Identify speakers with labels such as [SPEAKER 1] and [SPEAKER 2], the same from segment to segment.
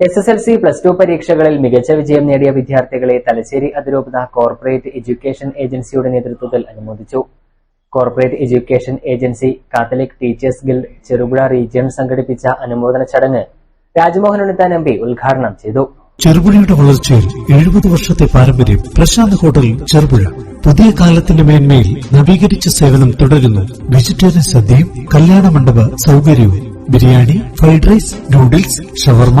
[SPEAKER 1] S S L C plus two പരീക്ഷകളിൽ മികച്ച വിജയം നേടിയ വിദ്യാർത്ഥികളെ തലശ്ശേരി അതിരൂപത കോർപ്പറേറ്റ് എഡ്യൂക്കേഷൻ ഏജൻസിയുടെ നേതൃത്വത്തിൽ അനുമോദിച്ചു. Corporate education agency Catholic teachers guild Cherupuzha region സംഘടിപ്പിച്ച അനുമോദന ചടങ്ങ് രാജ്മോഹൻ ഉണ്ണിത്താൻ എം പി ഉദ്ഘാടനം ചെയ്തു.
[SPEAKER 2] ചെറുപുഴയുടെ വളർച്ചയിൽ എഴുപത് വർഷത്തെ പാരമ്പര്യം പ്രശാന്ത് ഹോട്ടൽ ചെറുപുഴ. പുതിയ കാലത്തിന്റെ മേന്മയിൽ നവീകരിച്ച സേവനം തുടരുന്നു. വെജിറ്റേറിയൻ സദ്യയും കല്യാണ മണ്ഡപ സൗകര്യവും. Biryani fried rice noodles shawarma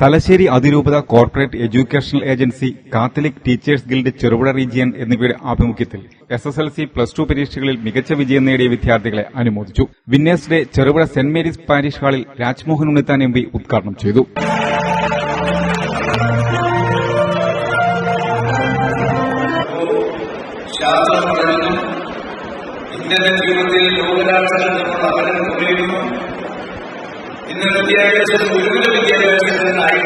[SPEAKER 3] Thalassery അതിരൂപത corporate educational agency Catholic teachers guild Cherupuzha region എന്നിവയുടെ ആഭിമുഖ്യത്തിൽ S S L C plus two പരീക്ഷകളിൽ മികച്ച വിജയം നേടിയ വിദ്യാർത്ഥികളെ അനുമോദിച്ചു. വിന്നേഴ്സ് ഡേ ചെറുപുഴ സെന്റ് മേരീസ് പാരിഷ് ഹാളിൽ രാജ്മോഹൻ ഉണ്ണിത്താൻ എം പി ഉദ്ഘാടനം ചെയ്തു.
[SPEAKER 4] ഇന്നലെ വിദ്യാഭ്യാസം ഗുരുകുല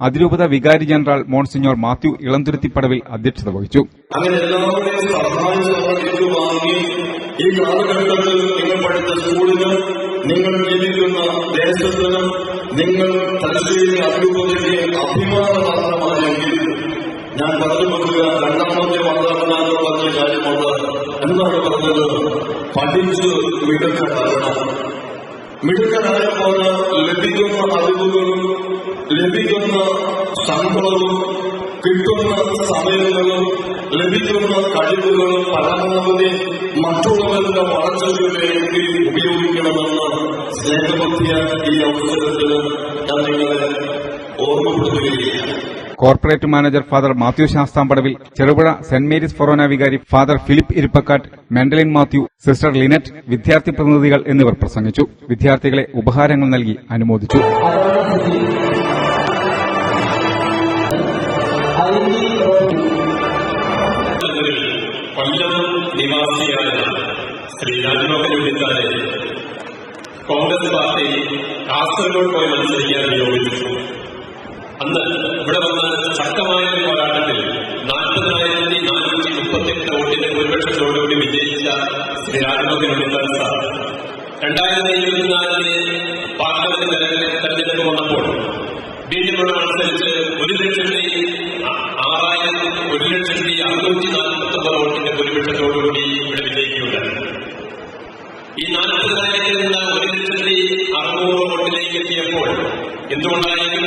[SPEAKER 3] അതിരൂപത വികാരി ജനറൽ മോൺസിഞ്ഞോർ മാത്യു ഇളന്തുരുത്തിപ്പടവിൽ അധ്യക്ഷത വഹിച്ചു.
[SPEAKER 5] അങ്ങനെ എല്ലാവരെയും സഹായിച്ച് ഈ കാലഘട്ടത്തിൽ നിങ്ങൾ പഠിച്ച നിങ്ങൾ ജീവിക്കുന്ന ദേശത്തിനും നിങ്ങൾ തലശ്ശേരി അഭിമുഖത്തിന്റെ അഭിമാന പാത്രമായെങ്കിൽ ഞാൻ പറഞ്ഞു വെക്കുക രണ്ടാമത്തെ മാതാപിതാക്കൾ പറഞ്ഞ കാര്യമുണ്ട്. എന്താണ് പറഞ്ഞത്? പഠിച്ച് മിടുക്കരാകണം പോലെ ലഭിക്കുന്ന അറിവുകളും ലഭിക്കുന്ന ശമ്പളവും കിട്ടുന്ന സമയങ്ങളും ലഭിക്കുന്ന കഴിവുകളും പരമാവധി മറ്റുള്ളവരുടെ വളർച്ചയ്ക്ക് വേണ്ടി ഉപയോഗിക്കണമെന്ന് സ്നേഹബുദ്ധിയ ഈ അവസരത്തിൽ ഞാൻ
[SPEAKER 3] corporate manager father Mathew Sasthampadavil Cherupuzha saint Mary's forane വികാരി ഫാദർ ഫിലിപ്പ് ഇരിപ്പക്കാട്ട് മെന്റലിൻ മാത്യു സിസ്റ്റർ ലിനറ്റ് വിദ്യാർത്ഥി പ്രതിനിധികൾ എന്നിവർ പ്രസംഗിച്ചു. വിദ്യാർത്ഥികളെ ഉപഹാരങ്ങൾ നൽകി അനുമോദിച്ചു.
[SPEAKER 6] കോൺഗ്രസ് പാർട്ടി കാസർഗോഡ് പോയി മത്സരിക്കാൻ നിയോഗിച്ചു. അന്ന് ഭൂരിപക്ഷത്തോടുകൂടി വിജയിച്ച ഉണ്ണിത്താൻ സാർ രണ്ടായിരത്തി ഇരുപത്തിനാലിലെ പാർലമെന്റ് തെരഞ്ഞെടുപ്പ് വന്നപ്പോൾ ബി ജെ പിയുടെ മത്സരിച്ച് ഒരു ലക്ഷത്തി ആറായിരം ഒരു ലക്ഷത്തി അറുന്നൂറ്റി നാൽപ്പത്തി ഒമ്പത് വോട്ടിന്റെ ഭൂരിപക്ഷത്തോടുകൂടി ഇവിടെ വിജയിക്കുകയുണ്ടായി. ഈ നാൽപ്പതിനായിരത്തിൽ നിന്ന് ഒരു ലക്ഷത്തി അറുന്നൂറ് വോട്ടിലേക്ക് എത്തിയപ്പോൾ എന്തുകൊണ്ടായിരിക്കും?